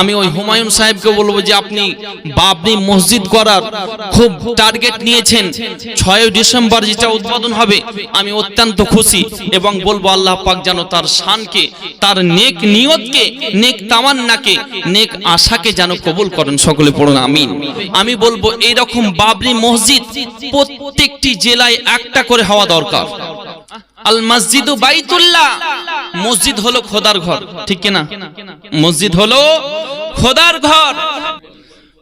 আমি ওই হুমায়ুন সাহেবকে বলব যে আপনি বাবরি মসজিদ করার খুব টার্গেট নিয়েছেন। ছয় ডিসেম্বর যেটা উদ্বোধন হবে আমি অত্যন্ত খুশি এবং বলব আল্লাহ পাক যেন তার শানকে তার নেক নিয়তকে নেক তামান্নাকে নেক আশাকে যেন কবুল করেন সকলে পড়ুন আমিন। আমি বলব এইরকম বাবরি মসজিদ প্রত্যেকটি জেলায় একটা করে হওয়া দরকার। আল মসজিদু বাইতুল্লাহ। মসজিদ হলো খোদার ঘর ঠিক কিনা? মসজিদ হলো খোদার ঘর।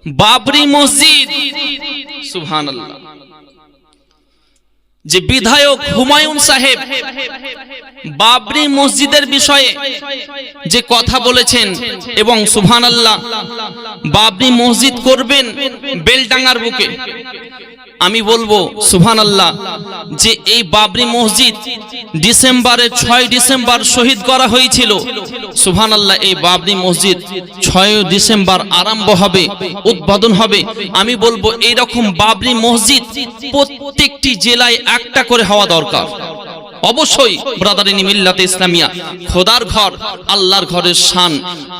বাবরি মসজিদ। সুবহানাল্লাহ। যে বিধায়ক হুমায়ুন সাহেব বাবরি মসজিদের বিষয়ে যে কথা বলেছেন এবং সুবহানাল্লাহ, বাবরি মসজিদ করবেন বেলডাঙ্গার বুকে। আমি বলব সুহান আল্লাহ যে এই বাবরি মসজিদ ডিসেম্বরে ছয় ডিসেম্বর শহীদ করা হয়েছিল। সুহান আল্লাহ এই বাবরি মসজিদ ছয় ডিসেম্বর আরম্ভ হবে, উদ্বোধন হবে। আমি বলব, এইরকম বাবরি মসজিদ প্রত্যেকটি জেলায় একটা করে হওয়া দরকার। অবশ্যই ব্রাদারিনী মিল্লাতে ইসলামিয়া, খোদার ঘর, আল্লাহর ঘরের শান,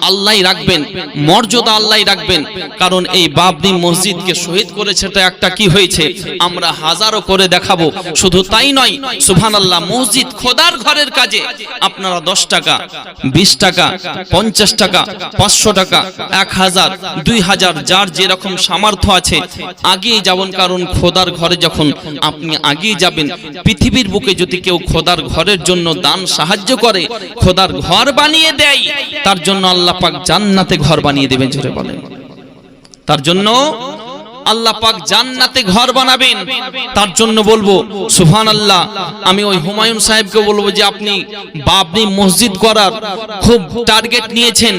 আল্লাহই রাখবেন, মর্যাদা আল্লাহই রাখবেন, কারণ এই বাবরি মসজিদকে শহীদ করেছে তো একটা কি হয়েছে? আমরা হাজারো করে দেখাবো, শুধু তাই নয়, সুবহানাল্লাহ, মসজিদ খোদার ঘরের কাজে আপনারা দশ টাকা, বিশ টাকা, পঞ্চাশ টাকা, পাঁচশো টাকা, এক হাজার, দুই হাজার, যার যেরকম সামর্থ্য আছে আগিয়ে যাবেন, কারণ খোদার ঘরে যখন আপনি আগিয়ে যাবেন, পৃথিবীর বুকে যদি কেউ খোদার ঘরের জন্য দান সাহায্য করে, খোদার ঘর বানিয়ে দেয়। তার জন্য আল্লাহ পাক জান্নাতে ঘর বানিয়ে দেবেন, জোরে বলেন। তার জন্য আল্লাহ পাক জান্নাতে ঘর বানাবেন। তার জন্য বলব সুফান আল্লাহ আমি ওই হুমায়ুন সাহেবকে বলব যে আপনি বাবরি মসজিদ করার খুব টার্গেট নিয়েছেন।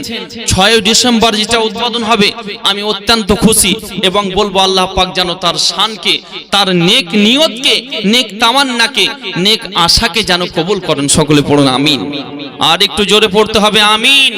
ছয় ডিসেম্বর যেটা উদ্বোধন হবে, আমি অত্যন্ত খুশি এবং বলব আল্লাহ পাক যেন তার শানকে, তার নেক নিয়তকে, নেক তামান্নাকে, নেক আশাকে যেন কবুল করেন। সকলে পড়ুন, আমিন। আর একটু জোরে পড়তে হবে, আমিন।